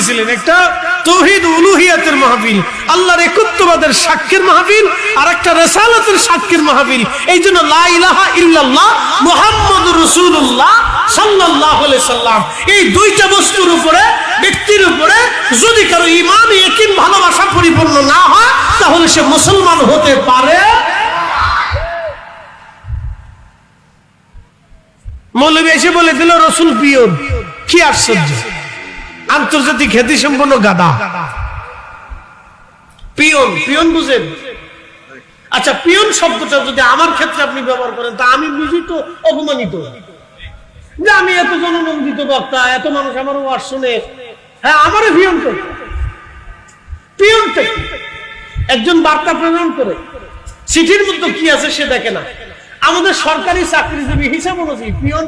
করেছিলেন একটা তৌহিদ উলুহিয়াতের মাহফিল, আল্লাহর একত্ববাদের সাক্ষীর মাহফিল আর একটা রেসালাতের সাক্ষীর মাহফিল। এই জন্য লা ইলাহা ইল্লাল্লাহ মুহাম্মদ রাসূলুল্লাহ সাল্লাল্লাহু আলাইহি সাল্লাম। এই দুইটা বস্তুর উপরে, ব্যক্তির উপরে যদি কারও ঈমান, ইয়াকিন, ভালোবাসা পরিপূর্ণ না হয়, তাহলে সে মুসলমান হতে পারে মৌলবী এসে বলে দিল, রসুল পিয়ন কি আশ্চর্য। আন্তর্জাতিক খ্যাতি সম্পন্ন গাদা। পিয়ন পিয়ন বুঝেন? আচ্ছা পিয়ন শব্দটা যদি আমার ক্ষেত্রে আপনি ব্যবহার করেন, তা আমি বুঝি তো অপমানিত। যে আমি এত জননন্দিত বক্তা, এত মানুষ আমার ওয়াজ শুনে। হ্যাঁ আমারও পিয়ন তো পিয়নটা কি? একজন বার্তা প্রেরণ করে। চিঠির মধ্যে কি আছে সে দেখে না। আমাদের সরকারি চাকরিজীবী হিসাব অনুযায়ী পিয়ন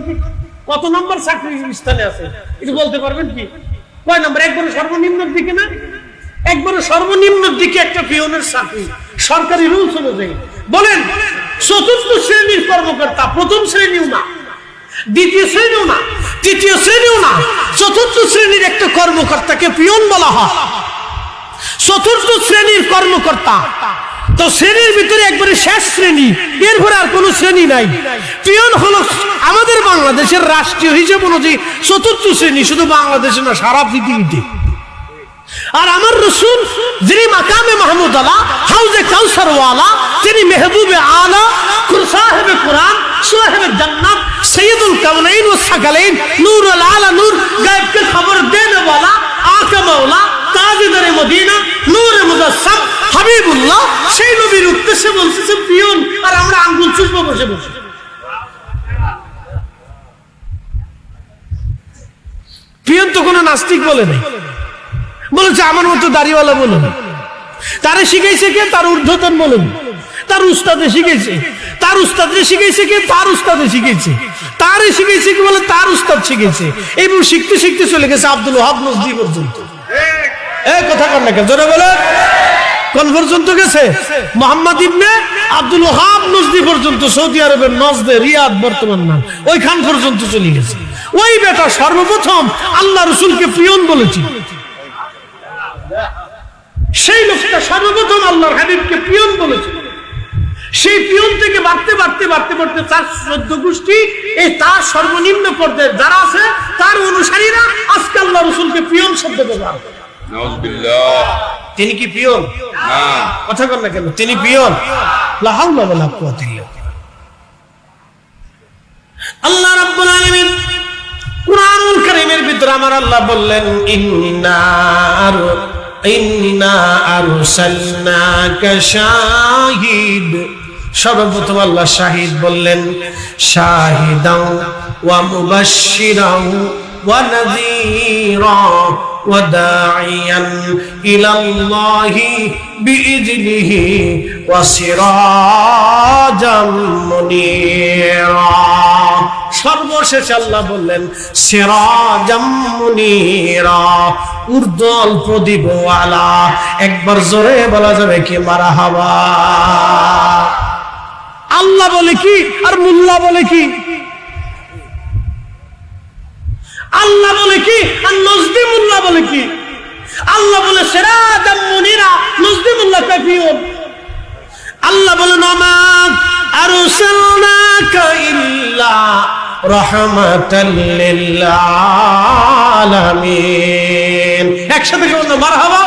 কত নম্বর চাকরি স্থানে আছে? এটা বলতে পারবেন কি? কয় নম্বর একবারে সর্বনিম্নের দিকে না? একবারে সর্বনিম্নের দিকে একটা পিয়নের চাকরি সরকারি রুলস অনুযায়ী। বলেন, চতুর্থ শ্রেণির কর্মকর্তা, প্রথম শ্রেণীও না, দ্বিতীয় শ্রেণীও না, তৃতীয় শ্রেণীও না, চতুর্থ শ্রেণির একটা কর্মকর্তাকে পিয়ন বলা হয়। চতুর্থ শ্রেণির কর্মকর্তা তো শ্রেণির ভিতরে একবারে শেষ শ্রেণি। এরপরে আর কোনো শ্রেণি নাই। পিয়ন হলো আমাদের বাংলাদেশের রাষ্ট্রীয় হিসেব অনুযায়ী চতুর্থ শ্রেণি, শুধু বাংলাদেশে না, সারা পৃথিবীতে। আর আমার রসুল, যিনি মাকামে মাহমুদ আলা, হাউজে কাউসার ওয়ালা তিনি মেহবুবে আলা সাহেবে কোরআন, সাহেবে জান্নাত, সৈয়দুল কামনাইন ও সাকালাইন নূর আল আলা নূর গায়ব কে খবর দেনে वाला আকা মাওলা তাজদারে মদিনা নূর মুজাসসাম হাবিবুল্লাহ সেই উদ্দেশ্যে বলতেছে পিয়ন, আর আমরা আঙ্গুল চুষবো বসে বসে। পিয়ন তো কোনো নাস্তিক বলে নাই। বলেছে, আমার মতো দাড়িওয়ালা বলুন তারে শিখাইছে কে? তার ঊর্ধ্বতন বলুন তার উস্তাদে শিখেছে তার উস্তাদে শিখেছে কে? তার উস্তাদে শিখেছে তারে শিখেছে কি বলে? তার উস্তাদ শিখেছে এইভাবে শিখতে শিখতে চলে গেছে আব্দুল ওহাব নজদি পর্যন্ত। এ কথা কর না কেন জোরে বলে। কোন পর্যন্ত গেছে? মোহাম্মদ ইবনে আব্দুল ওহাব নজদি পর্যন্ত, সৌদি আরবের নজদে, রিয়াদ বর্তমান নাম। ওইখান পর্যন্ত চলে গেছে। ওই বেটা সর্বপ্রথম আল্লাহ রসুলকে পিয়ন বলেছিল সেই লোকটা সর্বপ্রথম আল্লাহর হাবিবকে পিয়ন বলেছিল সেই পিয়ন থেকে বাড়তে বাড়তে বাড়তে বাড়তে তার চোদ্দ গোষ্ঠী, এই তার সর্বনিম্ন পর্যায়ে যারা আছে, তার অনুসারীরা আজকে আল্লাহ রসুলকে পিয়ন শব্দ ব্যবহার করে। তিনি কি পিয়ন? কথা কর না কেন? তিনি পিয়ন। আল্লাহ রাব্বুল আলামিন কুরআনুল কারীমের ভিতরে আমার আল্লাহ বললেন ইন্না আর ইন্না আরসালনাকা শাহিদ। সর্বপ্রথম আল্লাহ শাহিদ বললেন শাহিদাও ওয়া মুবাশশিরাও ওয়া নাযীরা। وداعيا إلى الله بإذنه وسراجا منيرا সর্বশেষ আল্লাহ বললেন সিরাজাম মুনিরা উর্দল প্রদীপ আলা একবার জোরে বলা যাবে কি মারা হাওয়া আল্লাহ বলে কি আর মুল্লা বলে কি আল্লাহ বলে কি? আর নজদিমুল্লাহ বলে কি? আল্লাহ বলে সেরাজাম মুনিরা, নজদিমুল্লাহ কাফিউন আল্লাহ বলে নমাক আরসালনাকা ইল্লা রাহমাতাল লিল আলামিন। একসাথে কেমন মারহাবা।